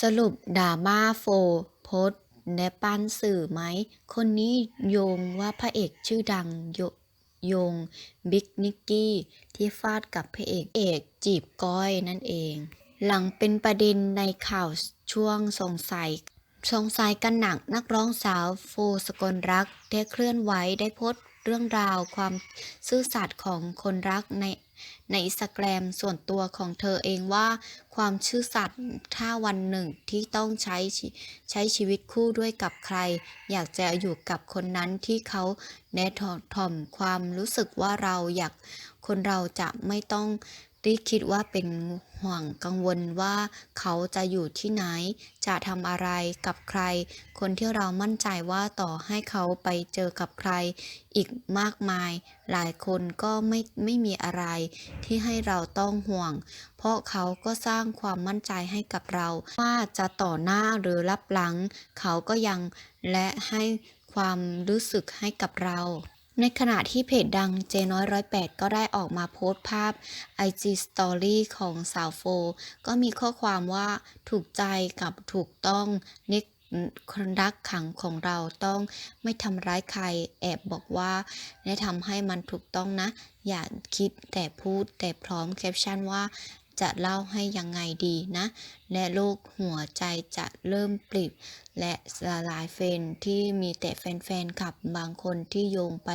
สรุปดราม่าโฟโพสแนปันสื่อไหม คนนี้โยงว่าพระเอกชื่อดังโยโยงบิ๊กนิกกี้ ที่ฟาดกับพระเอกเอกจีบก้อยนั่นเอง หลังเป็นประเด็นในข่าวช่วงสงสัยสงสัยกันหนักนักร้องสาวโฟสกลรักได้เคลื่อนไหวได้โพส เรื่องราวความซื่อสัตย์ของคนรักในในอินสตาแกรมส่วนตัวของเธอเองว่า ความชื่อสัตย์ถ้าวันหนึ่งที่ต้องใช้ใช้ชีวิตคู่ด้วยกับใคร อยากจะอยู่กับคนนั้นที่เขาแนะถ่อมความรู้สึกว่าเราอยากคนเราจะไม่ต้อง รีคิดว่าเป็นห่วงกังวลว่าเขาจะอยู่ที่ไหน จะทำอะไรกับใคร คนที่เรามั่นใจว่าต่อให้เขาไปเจอกับใคร อีกมากมาย หลายคนก็ไม่ไม่มีอะไรที่ให้เราต้องห่วง เพราะเขาก็สร้างความมั่นใจให้กับเรา ว่าจะต่อหน้าหรือรับหลัง เขาก็ยังและให้ความรู้สึกให้กับเรา ในขณะที่เพจดังเจน้อยร้อยแปดก็ได้ออกมาโพสต์ภาพ IG Story ของสาวโฟ ก็มีข้อความว่าถูกใจกับถูกต้องนิกคนรักขังของเราต้องไม่ทำร้ายใคร แอบบอกว่าได้ทำให้มันถูกต้องนะ อย่าคิดแต่พูดแต่พร้อมแคปชั่นว่า จะเล่าให้ยังไงดีนะ และโลกหัวใจจะเริ่มปลิบ และสลายเฟนที่มีแต่แฟนๆขับบางคนที่โยงไป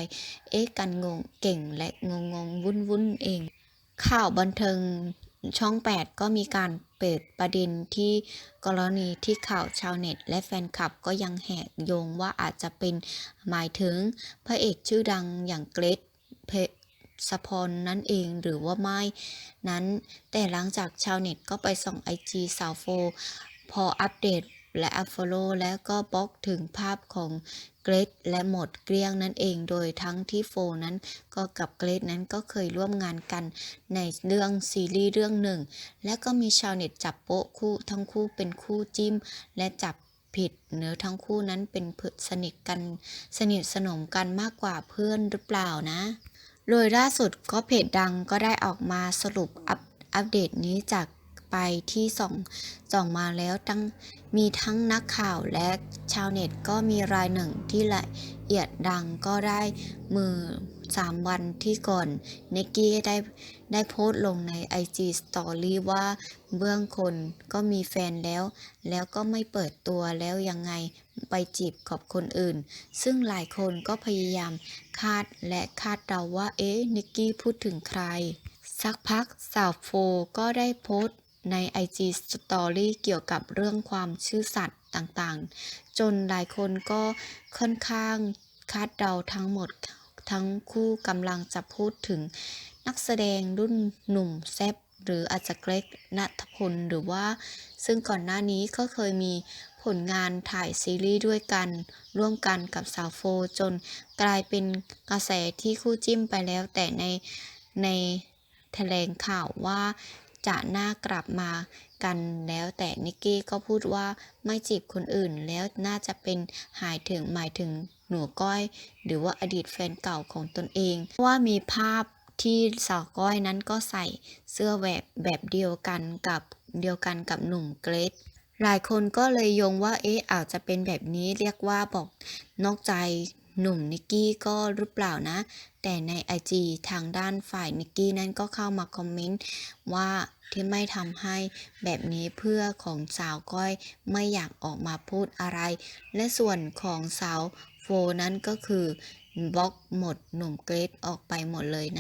เอ๊ะกันงงเก่งและงงงๆวุ่นวุ่นๆเอง ข่าวบันเทิงช่อง 8 ก็มีการเปิดประเด็นที่กรณีที่ข่าวชาวเน็ต และแฟนคลับก็ยังแหกโยงว่าอาจจะเป็นหมายถึงพระเอกชื่อดังอย่างเกรท เพสพรนั่นเองหรือว่าไม่ นั้น แต่หลังจากชาวเน็ตก็ไปส่องไอจีสาวโฟ พออัปเดตและอัฟโฟโลแล้วก็บล็อกถึงภาพของเกรดและหมดเกลี้ยงนั่นเองโดยทั้งที่โฟนั้นก็กับเกรดนั้นก็เคยร่วมงานกันในเรื่องซีรีส์เรื่องหนึ่ง และก็มีชาวเน็ตจับโป๊ะคู่ทั้งคู่เป็นคู่จิ้ม และจับผิดเนื้อทั้งคู่นั้นเป็นเพื่อนสนิทกันสนิทสนมกันมากกว่าเพื่อนหรือเปล่านะ โดยล่าสุดก็เพจดังก็ได้ออกมาสรุปอัปอัปเดตนี้จาก ไปที่ส่องส่องมาแล้วทั้งมีทั้งนักข่าวและชาวเน็ตก็มีรายหนึ่งที่ละเอียดดังก็ได้มือสามวันที่ก่อนเนกกี้ได้ได้โพสต์ลงใน IG Story ว่าเบื้องคนก็มีแฟนแล้ว แล้วก็ไม่เปิดตัวแล้วยังไงไปจีบกับคนอื่น ซึ่งหลายคนก็พยายามคาดและคาดเดาว่าเอ๊ะนิกกี้พูดถึงใคร สักพักสาวโฟก็ได้โพสต์ ใน IG Story เกี่ยวกับเรื่องความชื่อสัตย์ต่างๆ จนหลายคนก็ค่อนข้างคาดเดาทั้งหมดทั้งคู่กำลังจะพูดถึงนักแสดงรุ่นหนุ่มแซบหรืออาจจะเกรกนัทพลหรือว่า ซึ่งก่อนหน้านี้ก็เคยมีผลงานถ่ายซีรีส์ด้วยกัน ร่วมกันกับสาวโฟ จนกลายเป็นกระแสที่คู่จิ้มไปแล้ว แต่ในในแถลงข่าวว่า จะน่ากลับมากันแล้วแต่นิกกี้ก็พูดว่าไม่จีบคนอื่นแล้วน่าจะเป็นหายถึงหมายถึงหนูก้อย หรือว่าอดีตแฟนเก่าของตนเองว่ามีภาพที่สาวก้อยนั้นก็ใส่เสื้อแบบแบบเดียวกันกับเดียวกันกับหนุ่มเกรดหลายคนก็เลยโยงว่าเอ๊ะอาจจะเป็นแบบนี้เรียกว่าบอกนอกใจ หนุ่มนิกกี้ก็หรือเปล่านะ แต่ในไอจีทางด้านฝ่ายนิกกี้นั้นก็เข้ามาคอมเมนต์ว่าที่ไม่ทำให้แบบนี้เพื่อของสาวก้อยไม่อยากออกมาพูดอะไร และส่วนของสาวโฟนั้นก็คือบล็อกหมดหนุ่มเกรดออกไปหมดเลยนะ